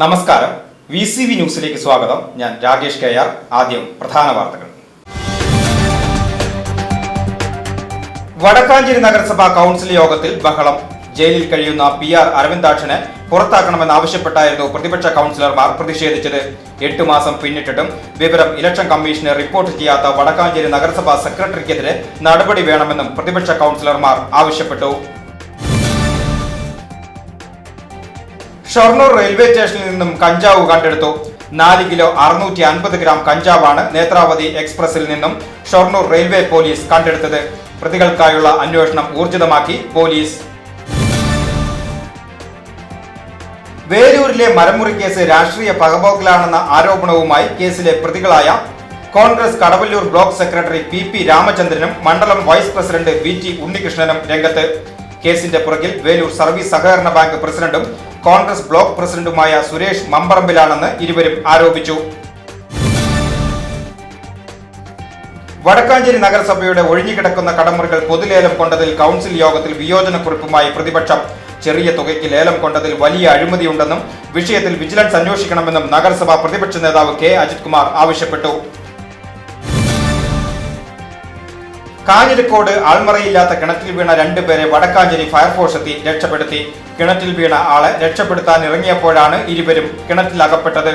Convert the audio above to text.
നമസ്കാരം. V C V ന്യൂസിലേക്ക് സ്വാഗതം. ഞാൻ രാകേഷ് കെ ആർ. ആദ്യം പ്രധാന വാർത്തകൾ. വടക്കാഞ്ചേരി നഗരസഭാ കൗൺസിൽ യോഗത്തിൽ ബഹളം. ജയിലിൽ കഴിയുന്ന പി ആർ അരവിന്ദാക്ഷനെ പുറത്താക്കണമെന്നാവശ്യപ്പെട്ടായിരുന്നു പ്രതിപക്ഷ കൗൺസിലർമാർ പ്രതിഷേധിച്ചത്. എട്ട് മാസം പിന്നിട്ടിട്ടും വിവരം ഇലക്ഷൻ കമ്മീഷന് റിപ്പോർട്ട് ചെയ്യാത്ത വടക്കാഞ്ചേരി നഗരസഭാ സെക്രട്ടറിക്കെതിരെ നടപടി വേണമെന്നും പ്രതിപക്ഷ കൗൺസിലർമാർ ആവശ്യപ്പെട്ടു. ഷൊർണൂർ റെയിൽവേ സ്റ്റേഷനിൽ നിന്നും കഞ്ചാവ് കണ്ടെടുത്തു. നാല് കിലോ അറുന്നൂറ്റി അൻപത് ഗ്രാം കഞ്ചാവാണ് നേത്രാവതി എക്സ്പ്രസിൽ നിന്നും ഷൊർണൂർ റെയിൽവേ പോലീസ് കണ്ടെടുത്തത്. പ്രതികൾക്കായുള്ള അന്വേഷണം ഊർജിതമാക്കി പോലീസ്. വേലൂരിലെ മരമുറി കേസ് രാഷ്ട്രീയ പകപോക്കലാണെന്ന ആരോപണവുമായി കേസിലെ പ്രതികളായ Congress Kadavallur block secretary P P രാമചന്ദ്രനും മണ്ഡലം വൈസ് പ്രസിഡന്റ് വി ടി ഉണ്ണികൃഷ്ണനും രംഗത്ത്. കേസിന്റെ പുറകിൽ വേലൂർ സർവീസ് സഹകരണ ബാങ്ക് പ്രസിഡന്റും കോൺഗ്രസ് ബ്ലോക്ക് പ്രസിഡന്റുമായ സുരേഷ് മമ്പറമ്പിലാണെന്ന് ഇരുവരും ആരോപിച്ചു. വടക്കാഞ്ചേരി നഗരസഭയുടെ ഒഴിഞ്ഞുകിടക്കുന്ന കടമുറികൾ പൊതുലേലം കൊണ്ടതിൽ കൗൺസിൽ യോഗത്തിൽ വിയോജനക്കുറിപ്പുമായി പ്രതിപക്ഷം. ചെറിയ തുകയ്ക്ക് ലേലം കൊണ്ടതിൽ വലിയ അഴിമതിയുണ്ടെന്നും വിഷയത്തിൽ വിജിലൻസ് അന്വേഷിക്കണമെന്നും നഗരസഭാ പ്രതിപക്ഷ നേതാവ് കെ. അജിത് കുമാർ ആവശ്യപ്പെട്ടു. കാഞ്ഞിരക്കോട് ആൾമറയില്ലാത്ത കിണറ്റിൽ വീണ രണ്ടുപേരെ വടക്കാഞ്ചേരി ഫയർഫോഴ്സ് എത്തി രക്ഷപ്പെടുത്തി. കിണറ്റിൽ വീണ ആളെ രക്ഷപ്പെടുത്താൻ ഇറങ്ങിയപ്പോഴാണ് ഇരുവരും കിണറ്റിൽ അകപ്പെട്ടത്